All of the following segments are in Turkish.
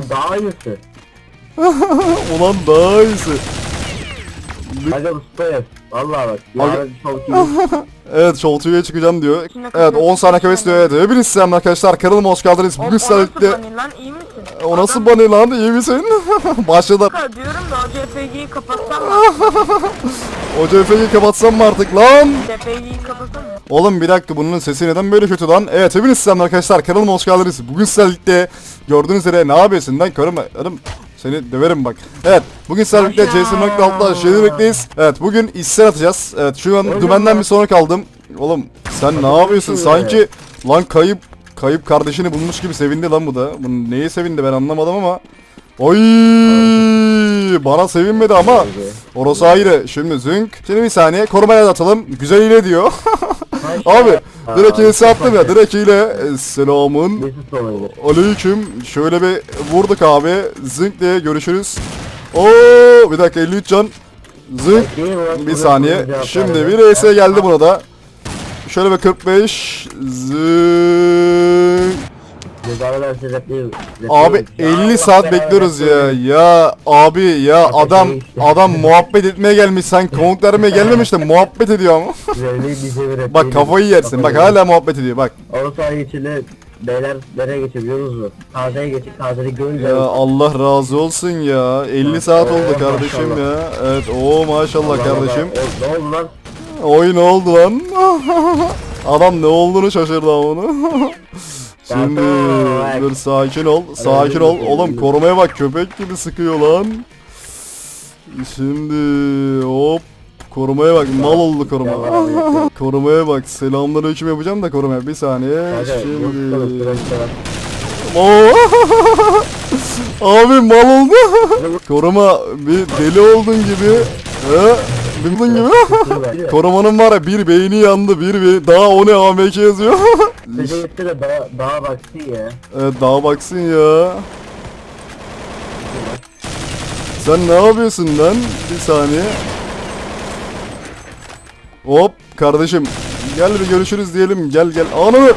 Lan daha iyisi. Ulan daha iyisi. Süper. Vallahi bak. Aga- Yarın çok iyi. Evet Show TV'ye çıkacağım diyor. Evet kafes- 10 saniye kafes diyor. Evet hepiniz selam arkadaşlar. Kanalıma hoş geldiniz. O, o Bugün nasıl sizlerle bunny lan iyi misin? O nasıl bana lan iyi misin? Başladı. Diyorum da o CFG'yi kapatsam mı? O CF'yi kapatsam mı artık lan? CFG'yi kapatsam mı? Oğlum bir dakika bunun sesi neden böyle kötü lan? Evet hepiniz selam arkadaşlar. Kanalıma hoş geldiniz. Bugün sizlerle gördüğünüz üzere ne yapıyorsun lan körüm adam seni döverim bak. Evet bugün sizlerle birlikte Yaşa. Jason.alt'ta şeylemekteyiz. Evet bugün isyan atacağız. Evet şu an dümenden bir sonra kaldım. Oğlum sen ne yapıyorsun? Sanki lan kayıp kayıp kardeşini bulmuş gibi sevindi lan bu da. Bu neye sevindi ben anlamadım ama. Oy bana sevinmedi ama orası ayrı. Şimdi zünk. Şimdi bir saniye korumaya atalım. Güzel ile diyor. Abi direkt ilesi attım ya direkt ile e, selamın. Aleyküm. Şöyle bir vurduk abi. Zınk diye görüşürüz. Oo bir dakika 53 can. Zınk. Bir saniye. şimdi bir ES geldi buna da. Şöyle bir 45 zınk Repliği. Abi 50 saat bekliyoruz ya ya abi ya adam adam muhabbet etmeye gelmiş sen konuk vermeye gelmemiş de muhabbet ediyor ama bak kafayı yersin bak hala muhabbet ediyor bak Orta içinde beyler nereye geçebiliyoruz mu? Taze'ye geçip Taze'yi görünce Ya Allah razı olsun ya. 50 saat oldu kardeşim ya. Evet o maşallah kardeşim. Ne oldu lan? Oy ne oldu lan? Adam ne olduğunu şaşırdı onu. Şimdi dur sakin ol. Sakin ol. Oğlum korumaya bak köpek gibi sıkıyor lan. Şimdi hop korumaya bak mal oldu koruma. korumaya bak selamünaleyküm yapacağım da korumaya bir saniye. Şimdi. Abi mal oldu. Koruma bir deli oldun gibi. He? Bildin gibi. Korumanın var ya bir beyni yandı bir be daha o ne AMK yazıyor. Gitti de daha, daha baksın ya. evet daha baksın ya. Sen ne yapıyorsun lan? Bir saniye. Hop kardeşim. Gel bir görüşürüz diyelim. Gel gel. Ananı.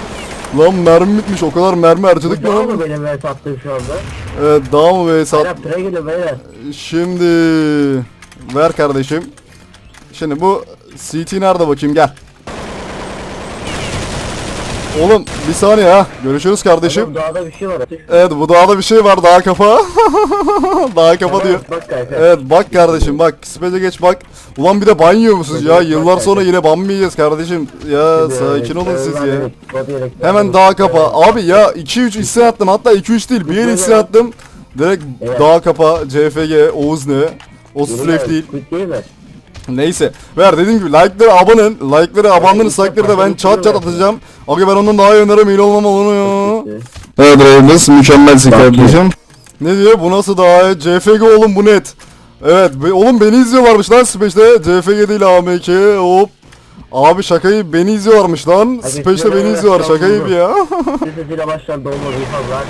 Lan mermi bitmiş. O kadar mermi harcadık mı daha mı benim el sattığım şu anda? Evet daha mı geliyor beyler. Şimdi ver kardeşim. Şimdi bu CT nerede bakayım gel. Oğlum bir saniye ha. Görüşürüz kardeşim. Oğlum dağda bir şey var. Evet bu dağda bir şey var daha kafa. daha kafa diyor. Bak. Evet bak kardeşim bak spece geç bak. Ulan bir de ban yiyor musunuz ya? Yıllar sonra yine ban mı yiyeceğiz kardeşim? Ya sakin olun siz ya. Hemen dağa kapa. Abi ya 2-3 isyan attım. Hatta 2-3 değil. Bir yer isyan attım. Direkt dağa kapa. CFG, Oğuz ne? O Strafe değil. Değil mi? Neyse. Ver dediğim gibi like'ları abanın. Like'ları abandınız. Like'ları da ben çat çat atacağım. Abi ben ondan daha iyi oynarım. İyi olmam onu ya. Evet Ravens mükemmelsin kardeşim. Ne diyor? Bu nasıl daha iyi? CFG oğlum bu net. Evet. be- Oğlum beni izliyorlarmış lan Space'de. CFG değil AMK. Hop. Abi şakayı beni izliyorlarmış lan. Space'de beni izliyorlar. Şaka gibi ya. Sesiyle başlar dolma bir fazla.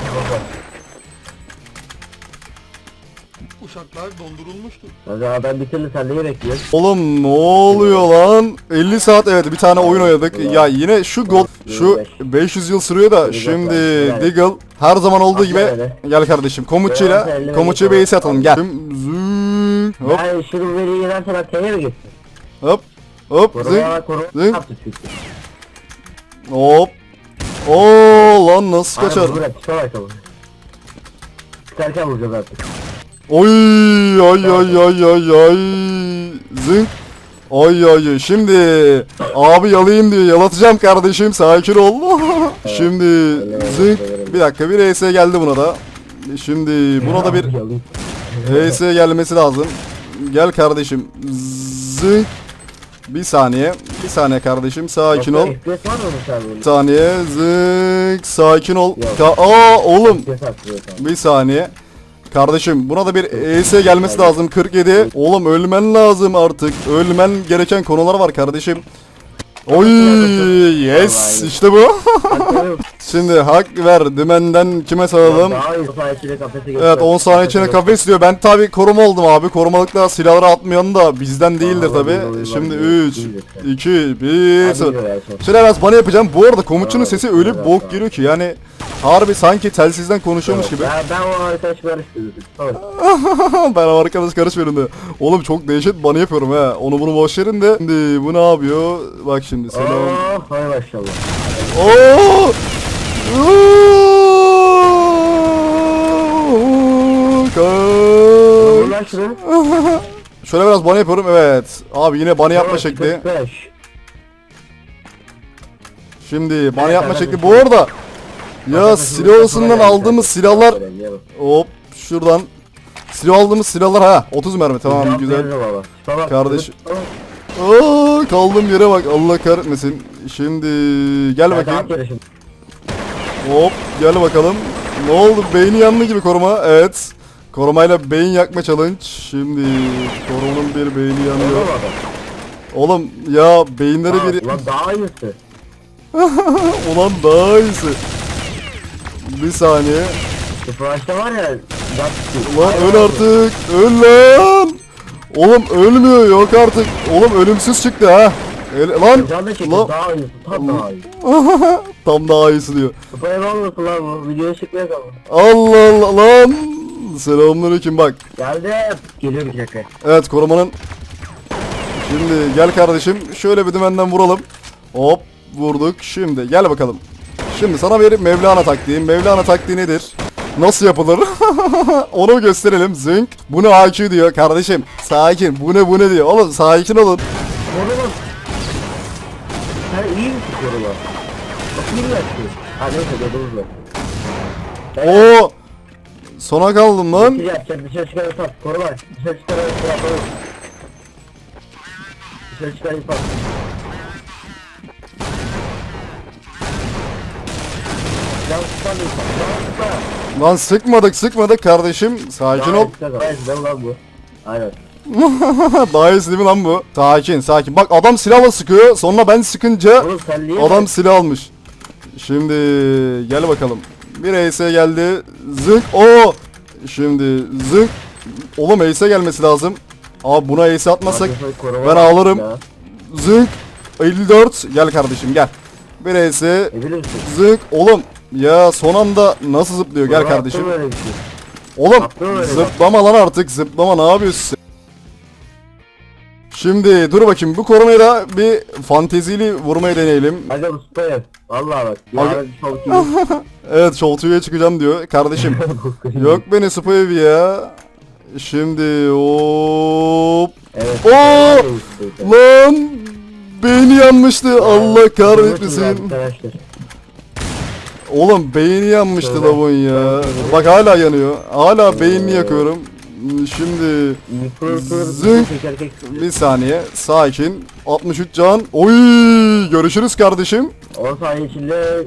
Uşaklar dondurulmuştur. Hadi ben bitirdim sen neyi bekliyorsun? Oğlum ne oluyor lan? 50 saat evet bir tane oyun oynadık. Ya yine şu gol şu 500 yıl sürüyor da şimdi Deagle her zaman olduğu gibi gel kardeşim komutçuyla komutçuya bir ace atalım gel. Zing, Hop Ben şunu veriyi ben T'ye mi gittim? hop hop zing, zing. hop. Oo lan nasıl kaçar? Çıkarken vuracağız artık. Oy ay ay ay ay ay. Zing. Ay ay. Şimdi abi yalayayım diyor. Yalatacağım kardeşim. Sakin ol. Şimdi zing. Bir dakika bir ES geldi buna da. Şimdi buna da bir. ES gelmesi lazım. Gel kardeşim. Zing. Bir saniye. Bir saniye kardeşim. Sakin ol. Bir saniye. Zing. Sakin ol. Ka- Aa oğlum. Bir saniye. Kardeşim buna da bir ES gelmesi lazım 47. Oğlum ölmen lazım artık. Ölmen gereken konular var kardeşim. Oy yes işte bu. Şimdi hak ver dümenden kime saralım? İçinde. Evet 10 saniye içine Kafese kafes diyor. Ben tabi koruma oldum abi. Korumalıkla silahları atmayan da bizden değildir tabi. Şimdi vallahi 3 değildir. 2 1 Hadi 0. yürü ya, son. Şöyle biraz bana yapacağım. Bu arada komutçunun sesi öyle evet, bok geliyor ki yani Harbi sanki telsizden konuşuyormuş gibi. Ben, ben o arkadaş karıştırdım. Tamam. ben o arkadaş karışmıyorum da. Oğlum çok dehşet bana yapıyorum ha. Onu bunu boş verin de. Şimdi bu ne yapıyor? Bak şimdi selam. Oh, hay maşallah. Oo! Oo! Kaç. Ulan şunu. Şöyle biraz bana yapıyorum evet. Abi yine bana yapma şekli. 45. Şimdi bana Evet, yapma evet, şekli. evet. Bu arada ya silahısından kafana aldığımız silahlar hop şuradan silah aldığımız silahlar ha 30 mermi tamam güzel. Tamam. Aa, kaldığım yere bak Allah kahretmesin. Şimdi gel bakayım. Hop gel bakalım. Ne oldu? Beyni yandı gibi koruma. Evet. Korumayla beyin yakma challenge. Şimdi korumanın bir beyni yanıyor. Oğlum ya beyinleri bir... Ulan daha iyisi. Ulan daha iyisi. Bir saniye. Sıfırlaşta var ya. Ulan öl artık. Öl lan. Oğlum ölmüyor yok artık. Oğlum ölümsüz çıktı ha. Öl- lan. Can da çekti Lan. daha iyisi. Tam daha iyi. Tam daha iyisi diyor. Ne olmasın lan bu. Videoya çıkmaya ama. Allah Allah lan. Selamünaleyküm bak. Geldi. Geliyor bir dakika. Evet korumanın Şimdi gel kardeşim şöyle bir dümenden vuralım Hop vurduk şimdi gel bakalım Şimdi sana bir Mevlana taktiği Mevlana taktiği nedir? Nasıl yapılır? Onu gösterelim zınk Bu ne IQ diyor kardeşim Sakin bu ne bu ne diyor Oğlum sakin olun Koruma. Sen iyi misin koruma? Bakayım mı yaptın? Ha neyse mi? Oo Sona kaldım lan Dışarı yapacak dışarı çıkarırsan koruma. Dışarı çıkarırsan koruma. Dışarı çıkarırsan. Can Lan sıkmadık sıkmadık kardeşim Sakin ol lan bu. Aynen. Daha iyisi değil mi lan bu? Sakin sakin bak adam silahla sıkıyor sonra ben sıkınca Oğlum Adam silah almış. Şimdi gel bakalım. Bir Ace'e geldi. Zınk. O. Şimdi zınk. Oğlum Ace'e gelmesi lazım. Abi buna Ace atmasak koruma ben ağlarım. ya. Zınk. 54. Gel kardeşim gel. Bir Ace. Zınk. Oğlum ya son anda nasıl zıplıyor gel kardeşim. şey? Oğlum öyle zıplama lan artık zıplama ne yapıyorsun? Şimdi dur bakayım bu koronayı da bir fantezili vurmayı deneyelim. Bu süper. Vallahi bak. Yarın. Evet Show TV'ye çıkacağım diyor. Kardeşim yok beni Spo evi ya. Şimdi hop. Evet. Oo! Lan beyni yanmıştı. Allah Kahretmesin. kahretmesin. Arkadaşlar. Oğlum beyni yanmıştı Şöyle. lavun ya. Bak hala yanıyor. Hala beynini yakıyorum. Şimdi Zınk. bir saniye sakin. 63 can. Oy görüşürüz kardeşim. 10 saniye içinde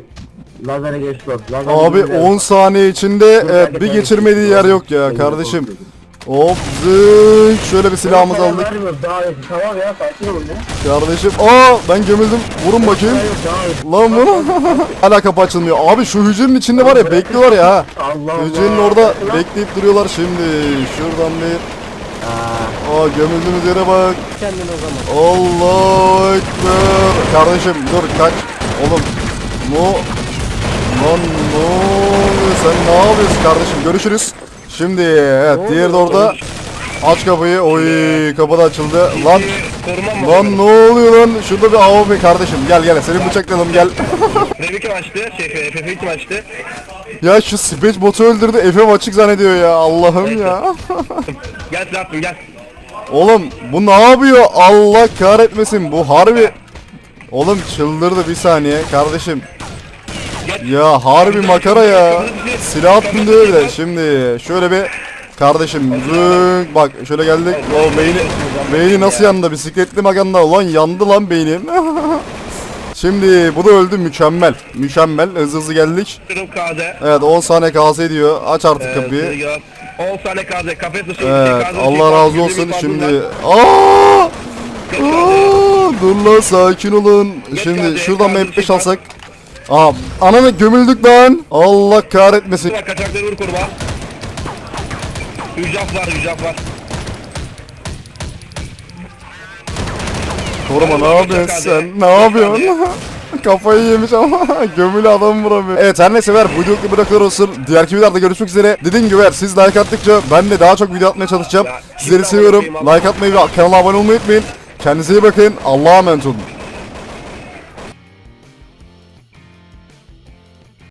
lazere bak. Lazer Abi gibi 10 saniye içinde belki bir geçirmediği yer yok ya kardeşim. Hop zınk şöyle bir silahımızı aldık. iyi. Tamam ya sakin olun ya. Kardeşim aa ben gömüldüm. Vurun bakayım. Lan bunu. Hala kapı açılmıyor. Abi şu hücrenin içinde var ya bekliyorlar ya. Allah. Hücrenin orada bekleyip duruyorlar şimdi. Şuradan bir. Aa, gömüldüğümüz yere bak. kendin o zaman. Allah ekber. Kardeşim dur kaç. Oğlum. Mu. Lan oluyor sen ne yapıyorsun kardeşim görüşürüz. Şimdi evet diğeri de orada. Aç kapıyı. Oy kapı da açıldı. Lan Korumam? Lan ne oluyor lan? Şurada bir AWP kardeşim. Gel gel seni bıçaklayalım gel. Revi kim açtı? Şey, FF kim açtı? ya şu Space botu öldürdü. Efe açık zannediyor ya. Allah'ım ya. Gel silah attım gel. Oğlum bu ne yapıyor? Allah kahretmesin. Bu harbi. Oğlum çıldırdı bir saniye kardeşim. Ya harbi makara ya. Silah attım diyor bir de. Şimdi şöyle bir kardeşim zınk bak şöyle geldik. O beyni beyni nasıl yandı? Bisikletli maganda ulan yandı lan beynim. Şimdi bu da öldü mükemmel. Mükemmel. Hızlı hızlı geldik. Evet 10 saniye KS diyor. Aç artık kapıyı. Ee, 10 tane KZ. Kafes dışı. Evet Allah razı olsun şimdi. Aa! Aa, dur lan sakin olun. Şimdi şuradan bir F5 alsak. Aa ananı gömüldük lan. Allah kahretmesin. Kaçakları vur kurba. Hücaf var hücaf var. Koruma ne yapıyorsun sen? Ne yapıyorsun? Kafayı yemiş ama gömülü adam vuramıyor. Evet her neyse ver bu kadar olsun. Diğerki videolarda görüşmek üzere. Dediğim gibi ver siz like attıkça ben de daha çok video atmaya çalışacağım. Sizleri seviyorum. Like atmayı ve kanala abone olmayı unutmayın. Kendinize iyi bakın. Allah'a emanet olun.